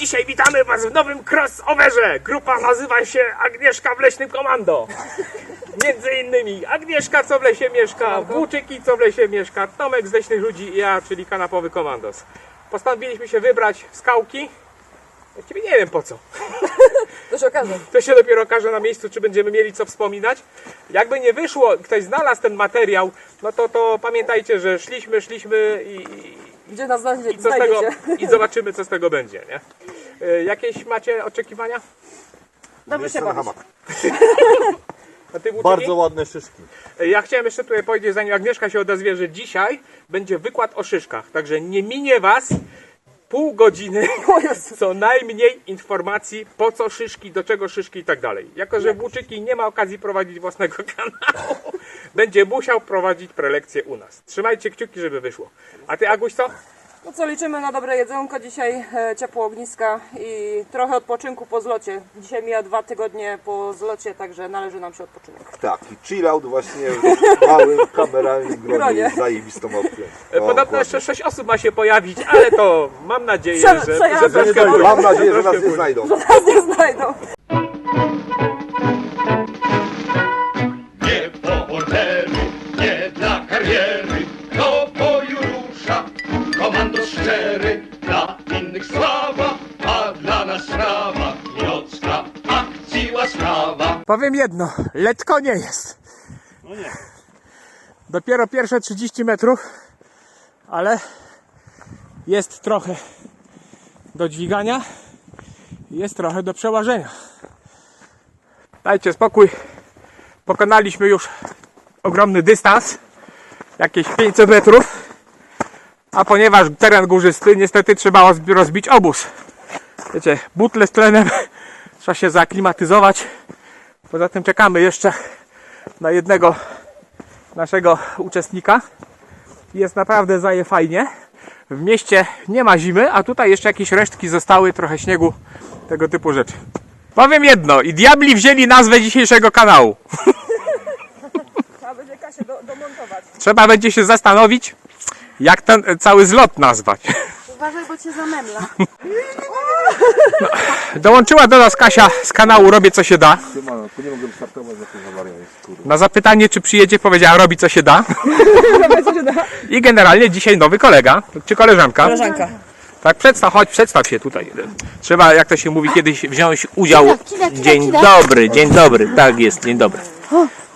Dzisiaj witamy Was w nowym crossoverze. Grupa nazywa się Agnieszka w Leśnym Komando. Między innymi Agnieszka, co w lesie mieszka, Włóczyki, co w lesie mieszka, Tomek z Leśnych Ludzi i ja, czyli kanapowy komandos. Postanowiliśmy się wybrać w skałki. Właściwie nie wiem po co. To się okaże. To się dopiero okaże na miejscu, czy będziemy mieli co wspominać. Jakby nie wyszło, ktoś znalazł ten materiał, no to, to pamiętajcie, że szliśmy, szliśmy i, Gdzie nas znajdzie, i, co z tego, i zobaczymy, co z tego będzie. Nie? Y, Jakieś macie oczekiwania? Dobrze się bawić. Bardzo ładne szyszki. Ja chciałem jeszcze tutaj powiedzieć, zanim Agnieszka się odezwie, że dzisiaj będzie wykład o szyszkach. Także nie minie Was pół godziny co najmniej informacji, po co szyszki, do czego szyszki i tak dalej. Jako, że Włóczyki nie ma okazji prowadzić własnego kanału, będzie musiał prowadzić prelekcję u nas. Trzymajcie kciuki, żeby wyszło. A Ty, Aguś, co? No co, liczymy na dobre jedzonko dzisiaj, e, ciepło ogniska i trochę odpoczynku po zlocie. Dzisiaj mija dwa tygodnie po zlocie, także należy nam się odpoczynek. Tak, i chill out właśnie w małym kameralnym gronie z zajebistą opcją. E, Podobno jeszcze sześć osób ma się pojawić, ale to mam nadzieję, Prze- że, że troszkę Mam nadzieję, że nas nie znajdą. Nas nie znajdą. Powiem jedno, letko nie jest. Dopiero pierwsze 30 metrów, ale jest trochę do dźwigania, jest trochę do przełażenia. Dajcie spokój. Pokonaliśmy już ogromny dystans, jakieś 500 metrów, a ponieważ teren górzysty, niestety trzeba rozbi- rozbić obóz. Wiecie, butle z tlenem, trzeba się zaaklimatyzować. Poza tym czekamy jeszcze na jednego naszego uczestnika. Jest naprawdę zaje fajnie. W mieście nie ma zimy, a tutaj jeszcze jakieś resztki zostały, trochę śniegu, tego typu rzeczy. Powiem jedno, i diabli wzięli nazwę dzisiejszego kanału. Trzeba będzie Kasię do, domontować. Trzeba będzie się zastanowić, jak ten cały zlot nazwać. Uważaj, bo cię zamemla. Dołączyła do nas Kasia z kanału Robię Co się da. Siemano, tu nie mogę startować, za to awaria jest, kurwa. Na zapytanie, czy przyjedzie, powiedziała robi co się da. I generalnie dzisiaj nowy kolega, czy koleżanka. Koleżanka. Tak, przedstaw, chodź, przedstaw się tutaj. Trzeba, jak to się mówi, kiedyś wziąć udział. Dzień dobry, dzień dobry, tak jest, dzień dobry.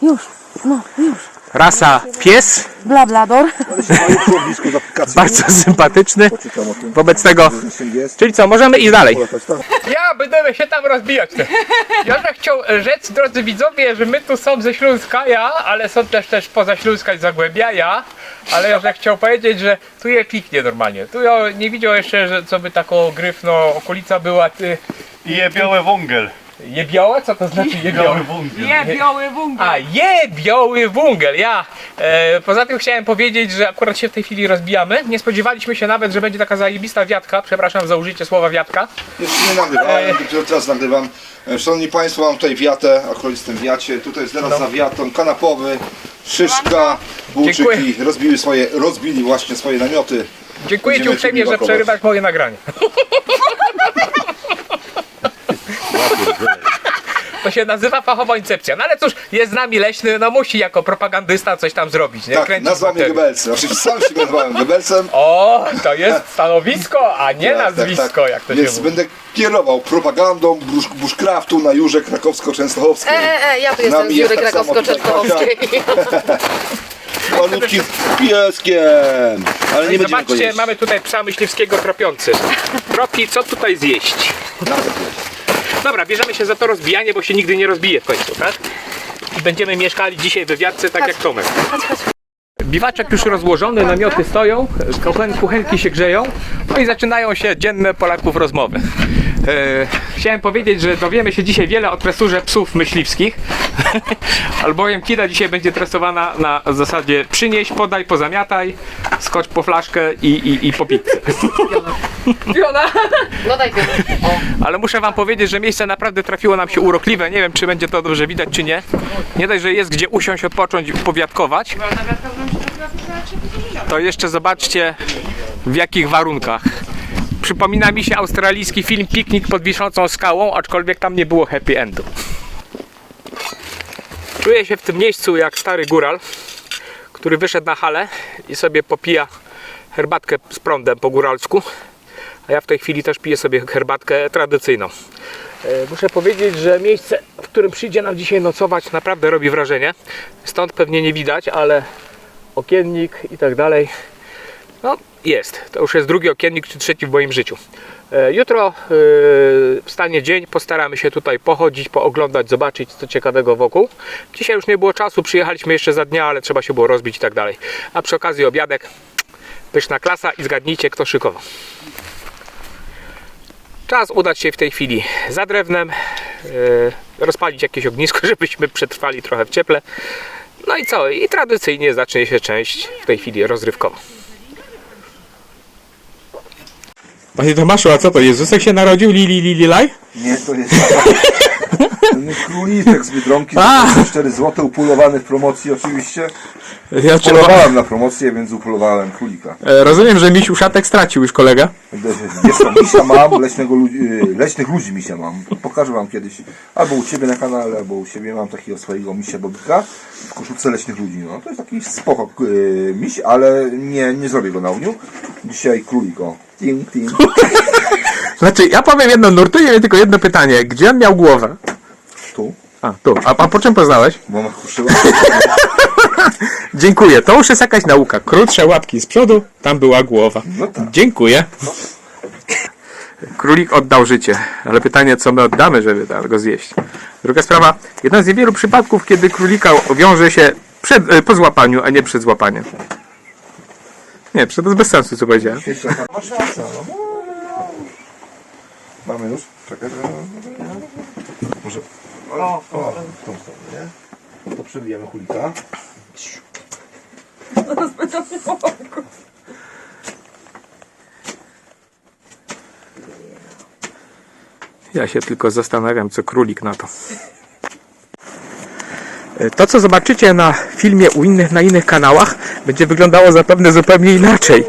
Już, no już. Rasa pies, Blablador. Bardzo sympatyczny. Wobec tego, czyli co, możemy iść dalej. Ja będę się tam rozbijać. Ja bym chciał rzec, drodzy widzowie, że my tu są ze Śląska, ja, ale są też też poza Śląska i Zagłębia, ja. Ale ja bym chciał powiedzieć, że tu je piknie normalnie. Tu ja nie widział jeszcze, że co by taką gryfno okolica była, ty. Je białe wągel. Jebioła? Co to znaczy jebioła? wągel. Je, biały węgiel. A, je, biały węgiel, ja. E, poza tym chciałem powiedzieć, że akurat się w tej chwili rozbijamy. Nie spodziewaliśmy się nawet, że będzie taka zajebista wiatka. Przepraszam za użycie słowa wiatka. Jeszcze nie nagrywałem, dopiero teraz nagrywam. E, Szanowni Państwo, mam tutaj wiatę, akurat jestem w wiacie. Tutaj jest zaraz za wiatą kanapowy, szyszka, bułczyki. Dziękuję. Rozbili, swoje, rozbili właśnie swoje namioty. Dziękuję Ci Będziemy uprzejmie, że przerywasz moje nagranie. To się nazywa fachowa incepcja. No ale cóż, jest z nami leśny, no musi jako propagandysta coś tam zrobić, nie? Tak, Kręcić nazwał mnie materiał. Gebelsem. Oczywiście sam się nazwałem Gebelsem. O, to jest stanowisko, a nie Tak, nazwisko, tak, tak. jak to Więc się mówi. będę kierował propagandą bushcraftu na Jurze Krakowsko-Częstochowskiej. E, e, ja tu jestem z Nami Jury jest tak samo tutaj Krakowsko-Częstochowskiej. Malutkim pieskiem. Ale nie będziemy go Zobaczcie, jeść. mamy tutaj psa myśliwskiego tropiący. Tropi, co tutaj zjeść? Dobra, bierzemy się za to rozbijanie, bo się nigdy nie rozbije w końcu, tak? I będziemy mieszkali dzisiaj we wiatce, tak jak Tomek. Biwaczek już rozłożony, namioty stoją, kuchen, kuchenki się grzeją, no i zaczynają się dzienne Polaków rozmowy. E, chciałem powiedzieć, że dowiemy się dzisiaj wiele o tresurze psów myśliwskich, albowiem Kida dzisiaj będzie tresowana na zasadzie przynieś, podaj, pozamiataj, skocz po flaszkę i, i, i po pizzę. Fiona. No daj Piotr. Ale muszę wam powiedzieć, że miejsce naprawdę trafiło nam się urokliwe. Nie wiem, czy będzie to dobrze widać, czy nie. Nie dość, że jest gdzie usiąść, odpocząć, powiatkować. To jeszcze zobaczcie, w jakich warunkach. Przypomina mi się australijski film Piknik pod wiszącą skałą, aczkolwiek tam nie było happy endu. Czuję się w tym miejscu jak stary góral, który wyszedł na halę i sobie popija herbatkę z prądem po góralsku. A ja w tej chwili też piję sobie herbatkę tradycyjną. E, Muszę powiedzieć, że miejsce, w którym przyjdzie nam dzisiaj nocować, naprawdę robi wrażenie. Stąd pewnie nie widać, ale okiennik i tak dalej. No, jest. To już jest drugi okiennik czy trzeci w moim życiu. E, Jutro yy, wstanie dzień, postaramy się tutaj pochodzić, pooglądać, zobaczyć co ciekawego wokół. Dzisiaj już nie było czasu, przyjechaliśmy jeszcze za dnia, ale trzeba się było rozbić i tak dalej. A przy okazji obiadek, pyszna klasa i zgadnijcie kto szykował. Czas udać się w tej chwili za drewnem, yy, rozpalić jakieś ognisko, żebyśmy przetrwali trochę w cieple. No i co? I tradycyjnie zacznie się część w tej chwili rozrywkowa. Panie Tomaszu, a co to? Jezusek się narodził? Lili, lili, laj? Nie, to jest ten króliczek z Biedronki, A! 4 zł upulowany w promocji oczywiście. Ja Upolowałem na promocję, więc upolowałem królika. E, Rozumiem, że misiu szatek stracił już kolega. Wiesz co, misia mam, leśnego, y, leśnych ludzi misia mam. Pokażę wam kiedyś. Albo u ciebie na kanale, albo u siebie mam takiego swojego misia Bobika w koszulce leśnych ludzi. No to jest taki spoko y, miś, ale nie, nie zrobię go na uniu. Dzisiaj królik, o. Ting, ting. Znaczy, ja powiem jedno, nurtuje mnie tylko jedno pytanie. Gdzie on miał głowę? Tu, A, tu. A, a po czym poznałeś? bo ma kruszyła. Dziękuję. To już jest jakaś nauka. Krótsze łapki z przodu, tam była głowa. No tak. Dziękuję. Królik oddał życie, ale pytanie, co my oddamy, żeby tam go zjeść. Druga sprawa, jeden z niewielu przypadków, kiedy królika wiąże się przed, e, po złapaniu, a nie przed złapaniem. Nie, to jest bez sensu, co powiedziałem. Masz rację, no. Mamy już? Czekaj, czekaj. Może... O, o, w tą stronę, nie? To przebijemy kulika. Ja się tylko zastanawiam, co królik na to. E, To, co zobaczycie na filmie u innych, na innych kanałach, będzie wyglądało zapewne zupełnie inaczej.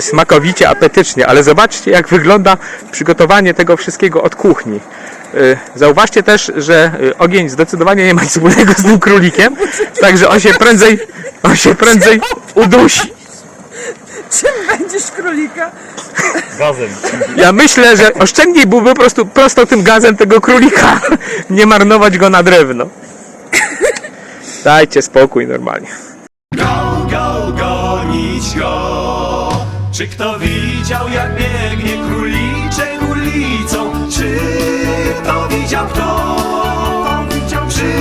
Smakowicie, apetycznie, ale zobaczcie, jak wygląda przygotowanie tego wszystkiego od kuchni. E, Zauważcie też, że e, ogień zdecydowanie nie ma nic wspólnego z tym królikiem, także on się prędzej, on się prędzej udusi. Czym będziesz królika? Gazem. Ja myślę, że oszczędniej byłby po prostu prosto tym gazem tego królika. Nie marnować go na drewno. Dajcie spokój normalnie. Go. Czy kto widział, jak biegnie króliczek ulicą? Czy kto widział kto? Czy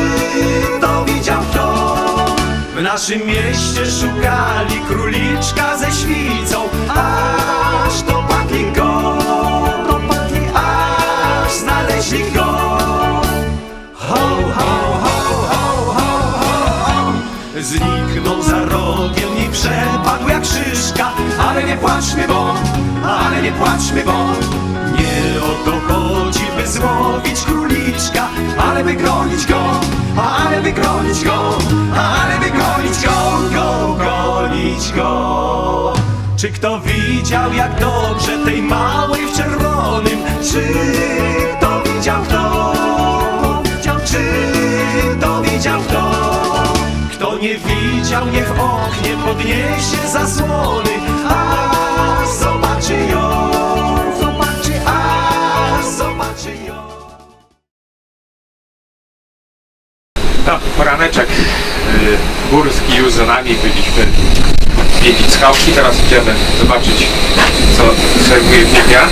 kto widział kto? W naszym mieście szukali króliczka ze świcą, aż dopadli go, dopadli, aż znaleźli go. Zniknął za rogiem i przepadł jak szyszka. Ale nie płaczmy, bo, ale nie płaczmy, bo Nie o to chodzi, by złowić króliczka Ale by gonić go, ale by gonić go Ale by gonić go, go, gonić go. Czy kto widział, jak dobrze tej małej w czerwonym Czy widział, niech oknie podniesie zasłony, a zobaczy ją, zobaczy, a zobaczy ją. No, poraneczek y, górski już za nami. Byliśmy zwiedzić skałki. Teraz idziemy zobaczyć, co serwuje Biblia.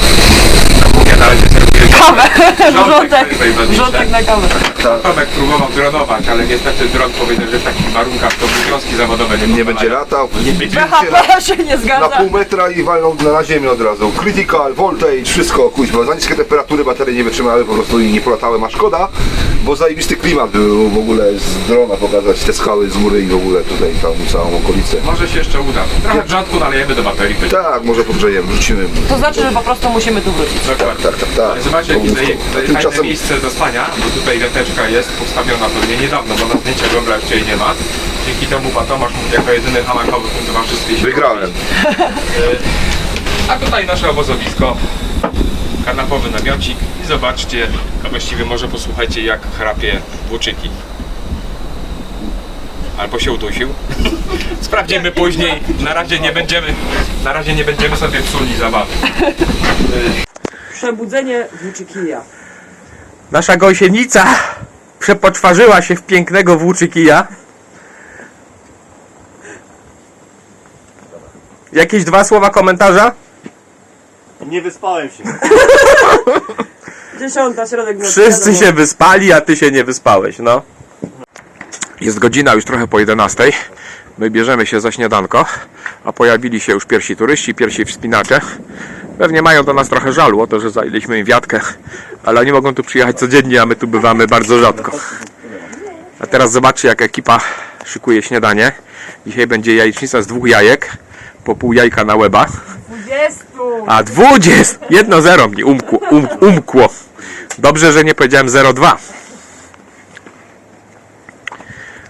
Ja na razie serwuję Kawę. Wrzątek, na kawę. Tomek próbował dronować, ale niestety dron powiedział, że w takich warunkach to związki zawodowe nie, Nie będzie latał. Nie będzie BHP się nie na zgadza. pół metra i walną na ziemię od razu. Critical, voltage, wszystko kuźwa. Za niskie temperatury baterie nie wytrzymały po prostu i nie polatały, a szkoda, bo zajebisty klimat był w ogóle z drona pokazać te skały z góry i w ogóle tutaj tą całą okolicę. Może się jeszcze uda. Trochę wrzątku nalejemy do baterii. Tak, może podgrzejemy, wrzucimy. To znaczy, że po prostu musimy tu wrócić. Dokładnie. Tak, tak, tak. Ale Zobaczcie, tutaj fajne miejsce do spania, bo tutaj wiateczka jest postawiona pewnie niedawno, bo na zdjęciach gombla jeszcze jej nie ma. Dzięki temu pan Tomasz mógł jako jedyny hamakowy w tym towarzystwie się wygrałem. A tutaj nasze obozowisko, kanapowy namiocik i zobaczcie, a właściwie może posłuchajcie jak chrapie włóczyki. Albo się udusił. Sprawdzimy później. Na razie nie będziemy, na razie nie będziemy sobie psuli zabawy. Przebudzenie włóczykija. Nasza gąsienica przepoczwarzyła się w pięknego włóczykija. Jakieś dwa słowa komentarza? Nie wyspałem się. Dziesiąta, środek nocy. Wszyscy wiadomo. się wyspali, a ty się nie wyspałeś, no. Jest godzina już trochę po 11. My bierzemy się za śniadanko, a pojawili się już pierwsi turyści, pierwsi wspinacze. Pewnie mają do nas trochę żalu o to, że zajęliśmy im wiatkę, ale oni mogą tu przyjechać codziennie, a my tu bywamy bardzo rzadko. A teraz zobaczcie, jak ekipa szykuje śniadanie. Dzisiaj będzie jajecznica z dwóch jajek, po pół jajka na łeba. 20! A 20! Jedno zero mi umkło, um, umkło. Dobrze, że nie powiedziałem 0,2.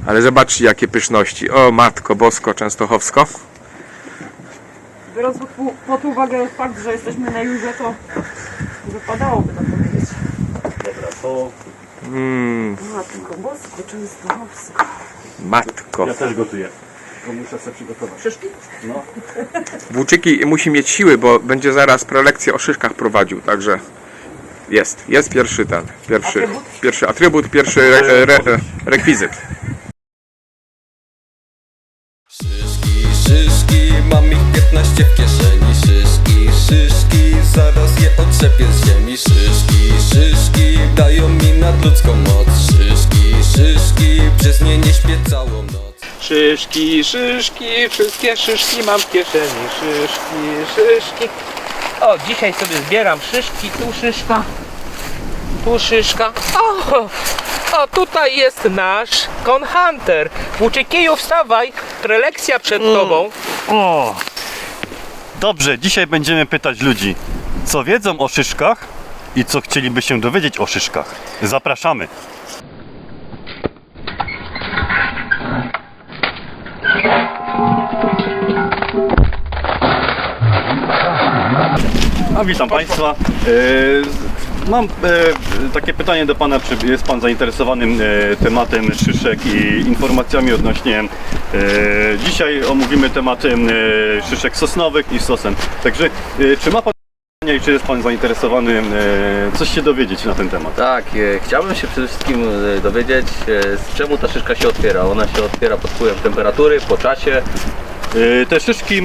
Ale zobaczcie jakie pyszności. O matko bosko częstochowsko. Biorąc pod, uwagę fakt, że jesteśmy na jurze, to wypadałoby tak powiedzieć. To Mmm, Matko bosko, częstochowsko. matko. ja też gotuję. To muszę sobie przygotować. Szyszki? Włóczyki musi mieć siły, bo będzie zaraz prelekcję o szyszkach prowadził, także jest. Jest pierwszy ten, pierwszy, Atrybut? pierwszy atrybut, pierwszy re, re, re, rekwizyt. Mam ich 15 w kieszeni Szyszki, szyszki, zaraz je otrzepię z ziemi Szyszki, szyszki, dają mi nadludzką moc Szyszki, szyszki, przez nie nie śpię całą noc Szyszki, szyszki, wszystkie szyszki mam w kieszeni. Szyszki, szyszki. O, dzisiaj sobie zbieram szyszki. Tu szyszka, tu szyszka. O, o tutaj jest nasz konhunter. Włóczykiju, wstawaj. Prelekcja przed tobą. O! Dobrze, dzisiaj będziemy pytać ludzi, co wiedzą o szyszkach i co chcieliby się dowiedzieć o szyszkach. Zapraszamy. A witam Państwa. E, Mam e, takie pytanie do Pana, czy jest Pan zainteresowany e, tematem szyszek i informacjami odnośnie. E, dzisiaj omówimy temat e, szyszek sosnowych i sosen. Także e, czy ma Pan pytania i czy jest Pan zainteresowany e, coś się dowiedzieć na ten temat? Tak, e, chciałbym się przede wszystkim e, dowiedzieć, e, z czemu ta szyszka się otwiera. Ona się otwiera pod wpływem temperatury, po czasie. E, Te szyszki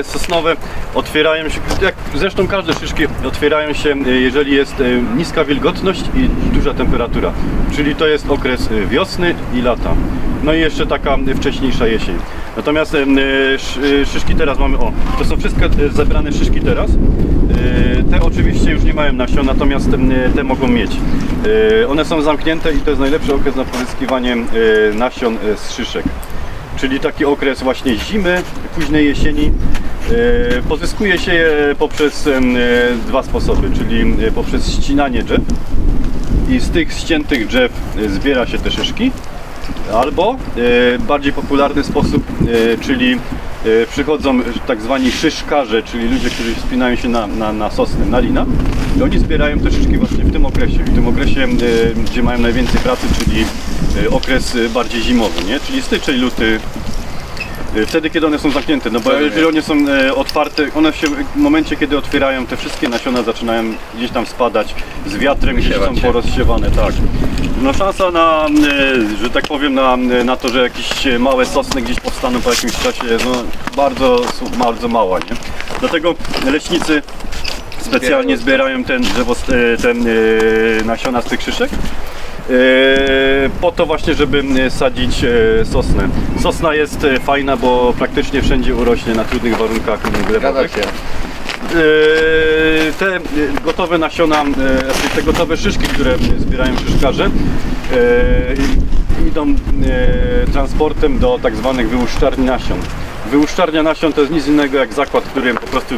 e, sosnowe otwierają się, jak zresztą każde szyszki otwierają się, e, jeżeli jest niska wilgotność i duża temperatura. Czyli to jest okres wiosny i lata. No i jeszcze taka wcześniejsza jesień. Natomiast sz- szyszki teraz mamy, o, to są wszystkie zebrane szyszki teraz. Te oczywiście już nie mają nasion, natomiast te mogą mieć. One są zamknięte i to jest najlepszy okres na pozyskiwanie nasion z szyszek czyli taki okres właśnie zimy, późnej jesieni. E, Pozyskuje się je poprzez e, dwa sposoby, czyli e, poprzez ścinanie drzew i z tych ściętych drzew zbiera się te szyszki, albo bardziej popularny sposób, czyli przychodzą tak zwani szyszkarze, czyli ludzie, którzy wspinają się na, na, na sosny, na lina i oni zbierają te szyszki właśnie w tym okresie, w tym okresie, gdzie mają najwięcej pracy, czyli okres e, bardziej zimowy, nie? czyli styczeń, luty, e, Wtedy, kiedy one są zamknięte, no bo jeżeli one są otwarte, one się w momencie, kiedy otwierają, te wszystkie nasiona zaczynają gdzieś tam spadać z wiatrem, gdzieś są porozsiewane, tak. No szansa na, że tak powiem, na, na to, że jakieś małe sosny gdzieś powstaną po jakimś czasie jest no, bardzo, bardzo mała, nie? Dlatego leśnicy specjalnie zbierają ten drzewo, ten nasiona z tych szyszek. E, po to właśnie, żeby e, sadzić e, sosnę. Sosna jest fajna, bo praktycznie wszędzie urośnie na trudnych warunkach glebowych. Te gotowe nasiona, znaczy te gotowe szyszki, które zbierają szyszkarze, idą transportem do tak zwanych wyłuszczarni nasion. Wyłuszczarnia nasion to jest nic innego jak zakład, który po prostu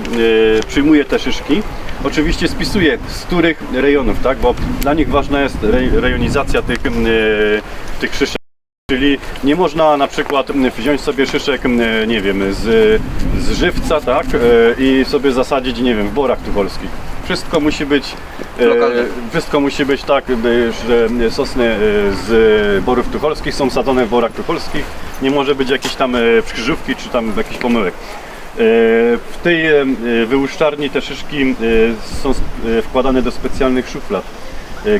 przyjmuje te szyszki. Oczywiście spisuje z których rejonów, tak? bo dla nich ważna jest re, rejonizacja tych, e, tych szyszek. Czyli nie można na przykład m, wziąć sobie szyszek, m, nie wiem, z, z żywca, tak, e, i sobie zasadzić, nie wiem, w borach tucholskich. Wszystko musi być, e, Lokalne. wszystko musi być tak, że sosny z borów tucholskich są sadzone w borach tucholskich. Nie może być jakiejś tam e, krzyżówki czy tam jakichś pomyłek. W tej e, wyłuszczarni te szyszki e, są e, wkładane do specjalnych szuflad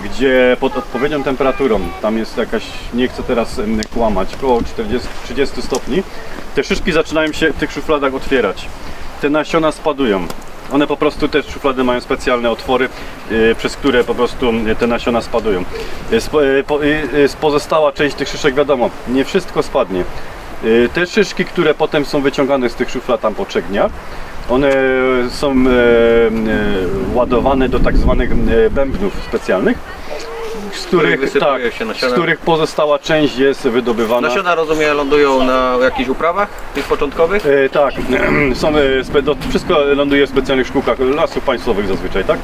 gdzie pod odpowiednią temperaturą, tam jest jakaś, nie chcę teraz kłamać, około 40, 30 stopni, te szyszki zaczynają się w tych szufladach otwierać. Te nasiona spadują. One po prostu, te szuflady mają specjalne otwory, przez które po prostu te nasiona spadują. Pozostała część tych szyszek, wiadomo, nie wszystko spadnie. E, Te szyszki, które potem są wyciągane z tych szuflad tam po trzech dniach, one są e, e, ładowane do tak zwanych e, bębnów specjalnych, z których, tak, z których pozostała część jest wydobywana. Nasiona, rozumiem, lądują na jakichś uprawach, tych początkowych? E, tak, są, e, do, wszystko ląduje w specjalnych szkółkach lasów państwowych zazwyczaj, tak?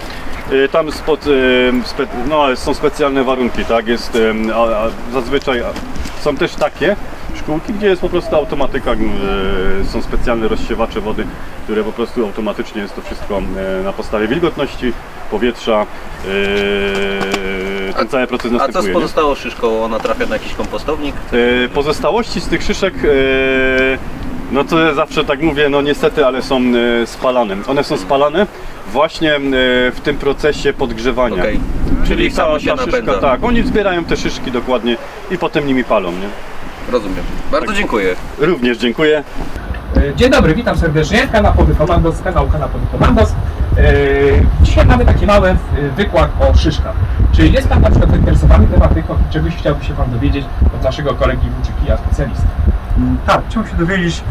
E, tam spod, e, spe, no, są specjalne warunki, tak? Jest, e, a, a zazwyczaj a, są też takie szkółki, gdzie jest po prostu automatyka, e, są specjalne rozsiewacze wody, które po prostu automatycznie jest to wszystko e, na podstawie wilgotności, powietrza, e, ten cały proces A co z następuje. nie? pozostałą szyszką? Ona trafia na jakiś kompostownik? Pozostałości z tych szyszek, no to zawsze tak mówię, no niestety, ale są spalane. One są spalane właśnie w tym procesie podgrzewania. Okej. Czyli samo się szyszka, napędza. tak, oni zbierają te szyszki dokładnie i potem nimi palą, nie? Rozumiem. Bardzo dziękuję. Również dziękuję. E, Dzień dobry, witam serdecznie. Kanapowy Komandos, kanał Kanapowy Komandos. E, Dzisiaj mamy taki mały e, wykład o szyszkach. Czy jest Pan na przykład zainteresowany tematyką i czegoś chciałby się Pan dowiedzieć od naszego kolegi Włóczykija, specjalisty? Mm, Tak, chciałbym się dowiedzieć,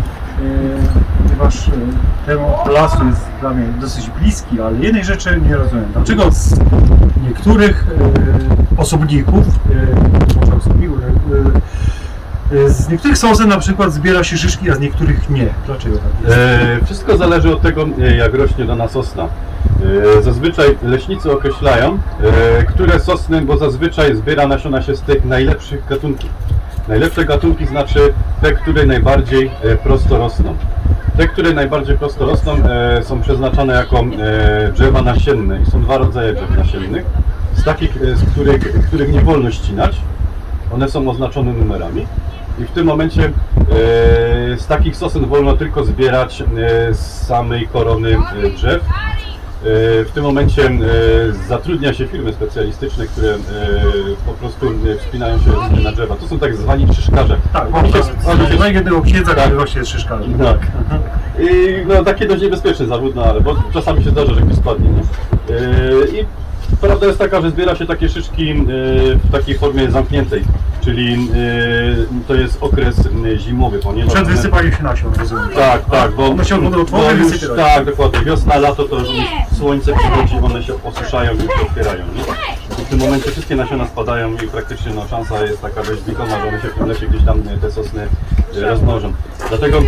ponieważ temat lasu jest dla mnie dosyć bliski, ale jednej rzeczy nie rozumiem. Dlaczego z niektórych osobników, może osobników, z niektórych sosen na przykład zbiera się szyszki, a z niektórych nie. Dlaczego tak jest? E, wszystko zależy od tego, e, jak rośnie dana sosna. E, zazwyczaj leśnicy określają, e, które sosny, bo zazwyczaj zbiera nasiona się z tych najlepszych gatunków. Najlepsze gatunki znaczy te, które najbardziej e, prosto rosną. Te, które najbardziej prosto rosną, e, są przeznaczone jako e, drzewa nasienne i są dwa rodzaje drzew nasiennych. Z takich, e, z których, których nie wolno ścinać, one są oznaczone numerami. I w tym momencie e, z takich sosen wolno tylko zbierać e, z samej korony e, drzew. W tym momencie zatrudnia się firmy specjalistyczne, które po prostu wspinają się na drzewa. To są tak zwani krzyżkarze. Tak, bo Oni się- oni się- jednego księdza, który właśnie jest szyszkarzem. tak. I no, takie dość niebezpieczne zawód, no ale bo czasami się zdarza, że ktoś spadnie. Nie? I prawda jest taka, że zbiera się takie szyszki yy, w takiej formie zamkniętej, czyli yy, to jest okres yy, zimowy, ponieważ... Przed wysypaniem się nasion, rozumiem. Tak, tak, bo, One się. Tak, dokładnie. Wiosna, lato to już słońce przychodzi, one się osuszają i się otwierają. Nie? W tym momencie wszystkie nasiona spadają i praktycznie no, szansa jest taka dość znikoma, że one się w tym lesie gdzieś tam te sosny rozmnożą. Dlatego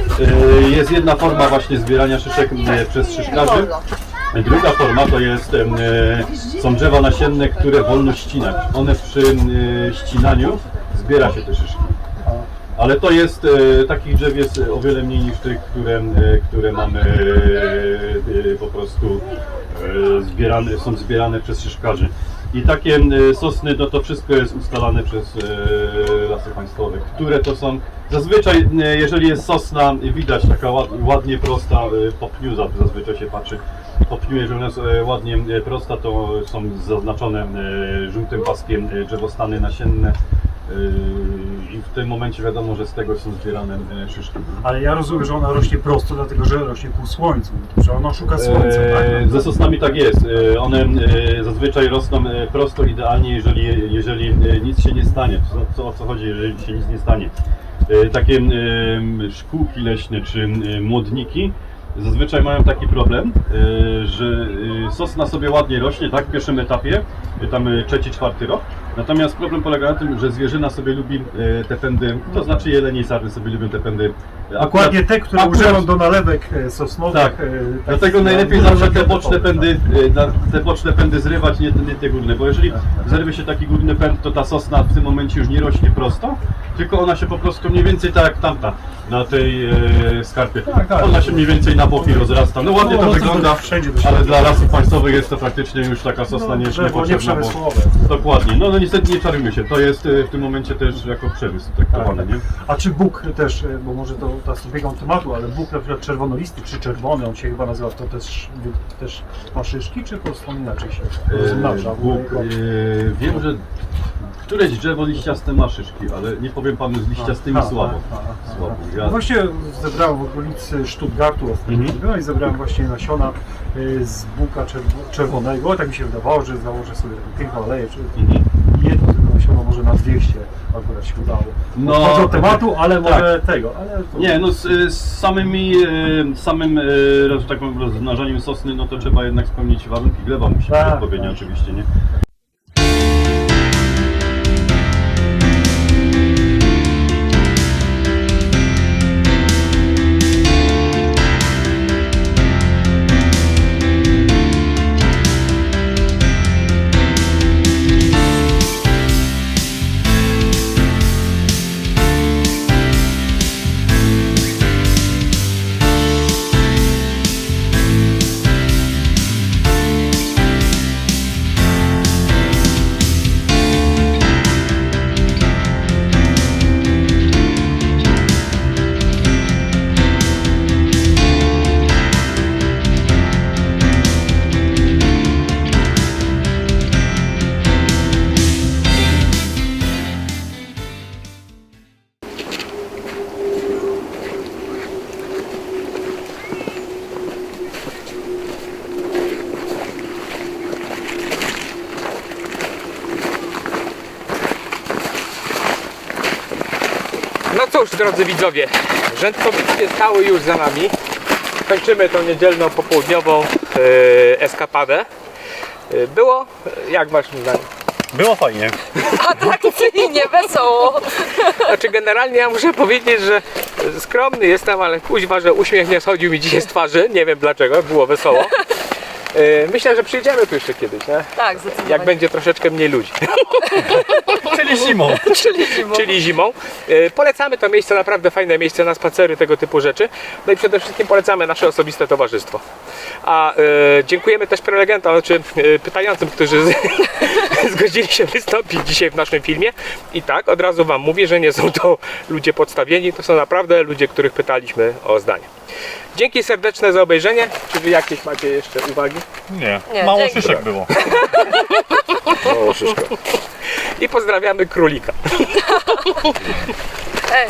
jest jedna forma właśnie zbierania szyszek przez szyszkarzy. Druga forma to jest, e, są drzewa nasienne, które wolno ścinać. One przy e, ścinaniu zbiera się te szyszki. Ale to jest, e, takich drzew jest o wiele mniej niż tych, które, które mamy po prostu zbierane, są zbierane przez szyszkarzy. I takie sosny, no to wszystko jest ustalane przez lasy państwowe, które to są, zazwyczaj jeżeli jest sosna, widać taka ład, ładnie prosta, e, po pniu za- zazwyczaj się patrzy, po pniu, jeżeli ona jest e, ładnie e, prosta, to są zaznaczone e, żółtym paskiem drzewostany nasienne, I w tym momencie wiadomo, że z tego są zbierane szyszki. Ale ja rozumiem, że ona rośnie prosto, dlatego że rośnie ku słońcu. Że ona szuka słońca, tak? Ze sosnami tak jest. One zazwyczaj rosną prosto, idealnie, jeżeli, jeżeli nic się nie stanie. Co, co, o co chodzi, jeżeli się nic nie stanie? Takie szkółki leśne czy młodniki zazwyczaj mają taki problem, e, że e, sosna sobie ładnie rośnie, tak, w pierwszym etapie, tam e, trzeci, czwarty rok, Natomiast problem polega na tym, że zwierzyna sobie lubi e, te pędy, to znaczy jelenie i sarny sobie lubią te pędy. e, Dokładnie te, które akurat- używam do nalewek e, sosnowych. Tak. e, Dlatego takich, najlepiej zawsze te boczne tak. pędy, na- te boczne pędy zrywać, nie, nie te górne, bo jeżeli zerwie się taki górny pęd, to ta sosna w tym momencie już nie rośnie prosto, tylko ona się po prostu mniej więcej tak jak tamta na tej e, skarpie. Tak, tak. Ona się mniej więcej na boki rozrasta. No ładnie No, to no to wygląda, wszędzie to ale dla lasów państwowych jest to faktycznie już taka sosna No, nie, drzewo niepotrzebna. Bo, nieprzemysłowe. dokładnie. No, no niestety nie czarujmy się, to jest e, w tym momencie też jako przemysł traktowany, nie? A czy Bóg też, e, bo może to teraz biegam tematu, ale Bóg na przykład czerwonolisty, czy czerwony, on się chyba nazywa, to też, też ma szyszki, czy po prostu inaczej się rozmnaża? E, Bóg, e, wiem, że któreś drzewo liściaste ma szyszki, ale nie powiem panu z liściastymi słabo. a, a, a. Słabo. No Ja, Właśnie zebrałem w okolicy Stuttgartu ostatnio Mhm. i zebrałem właśnie nasiona y, z buka czerw- czerwonego. Tak mi się wydawało, że założę sobie taką piękną aleję. Czy Mhm. Nasiono może na 200 akurat się udało. No, Odchodzę od tematu, ale tak. może tego. Ale to... Nie, no z, z samymi, e, samym e, rozmnażaniem sosny, no to trzeba jednak spełnić warunki. Gleba musi być Tak, odpowiednia tak. oczywiście, nie? Drodzy widzowie, rzędkowickie skały już za nami. Kończymy tą niedzielną popołudniową e, eskapadę. E, było, jak masz zdanie? Było fajnie. Atrakcyjnie, wesoło. Znaczy generalnie ja muszę powiedzieć, że skromny jestem, ale kuźwa, że uśmiech nie schodził mi dzisiaj z twarzy. Nie wiem dlaczego, było wesoło. E, Myślę, że przyjdziemy tu jeszcze kiedyś, nie? Tak, zdecydowanie. jak będzie troszeczkę mniej ludzi. Czyli zimą. Czyli zimą. czyli zimą. E, Polecamy to miejsce, naprawdę fajne miejsce na spacery, tego typu rzeczy. No i przede wszystkim polecamy nasze osobiste towarzystwo. A e, dziękujemy też prelegentom, znaczy e, pytającym, którzy z, zgodzili się wystąpić dzisiaj w naszym filmie. I tak, od razu Wam mówię, że nie są to ludzie podstawieni, to są naprawdę ludzie, których pytaliśmy o zdanie. Dzięki serdeczne za obejrzenie. Czy Wy jakieś macie jeszcze uwagi? Nie, Nie, mało dzięki. szyszek było. O, szyszko. I pozdrawiamy królika. Ej.